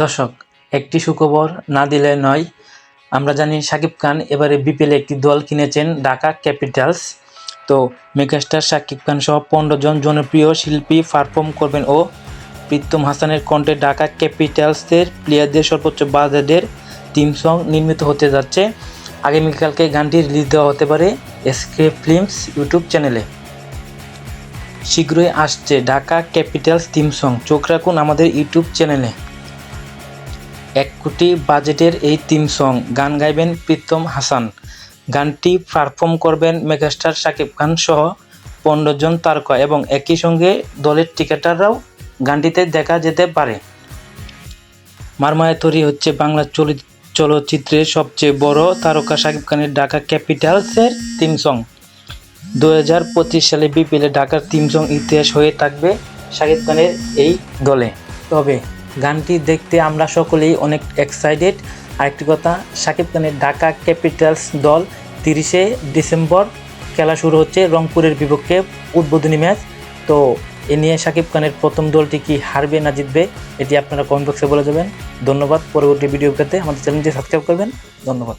দর্শক, একটি সুখবর না দিলে নয়, আমরা জানি শাকিব খান এবারে বিপিএল একটি দল কিনেছেন ঢাকা ক্যাপিটালস। তো মেগাস্টার শাকিব খান সহ পনেরো জন জনপ্রিয় শিল্পী পারফর্ম করবেন ও প্রীতম হাসানের কণ্ঠে ঢাকা ক্যাপিটালসের প্লেয়ারদের সর্বোচ্চ বাজেটের টিম সং নির্মিত হতে যাচ্ছে। আগামীকালকে গানটি রিলিজ দেওয়া হতে পারে এসকে ফিল্মস ইউটিউব চ্যানেলে শীঘ্রই আসছে ঢাকা ক্যাপিটালস থিম সং চোখ রাখুন আমাদের ইউটিউব চ্যানেলে এক কোটি বাজেটের এই তিন সং গান গাইবেন প্রীতম হাসান। গানটি পারফর্ম করবেন মেগাস্টার শাকিব খান সহ পনেরো জন তারকা এবং একই সঙ্গে দলের টিকেটাররাও গানটিতে দেখা যেতে পারে। মারমায়া তৈরি হচ্ছে বাংলা চলি চলচ্চিত্রের সবচেয়ে বড় তারকা শাকিব খানের ঢাকা ক্যাপিটালসের তিন সং। দু হাজার পঁচিশ সালে বিপিএলে ঢাকার তিন সং ইতিহাস হয়ে থাকবে শাকিব খানের এই দলে। তবে গানটি দেখতে আমরা সকলেই অনেক এক্সাইটেড আরেকটি কথা, সাকিব খানের ঢাকা ক্যাপিটালস দল তিরিশে ডিসেম্বর খেলা শুরু হচ্ছে রংপুরের বিপক্ষে উদ্বোধনী ম্যাচ। তো এ নিয়ে সাকিব খানের প্রথম দলটি কি হারবে না জিতবে, এটি আপনারা কমেন্ট বক্সে বলে যাবেন। ধন্যবাদ, পরবর্তী ভিডিও পেতে আমাদের চ্যানেলটি সাবস্ক্রাইব করবেন। ধন্যবাদ।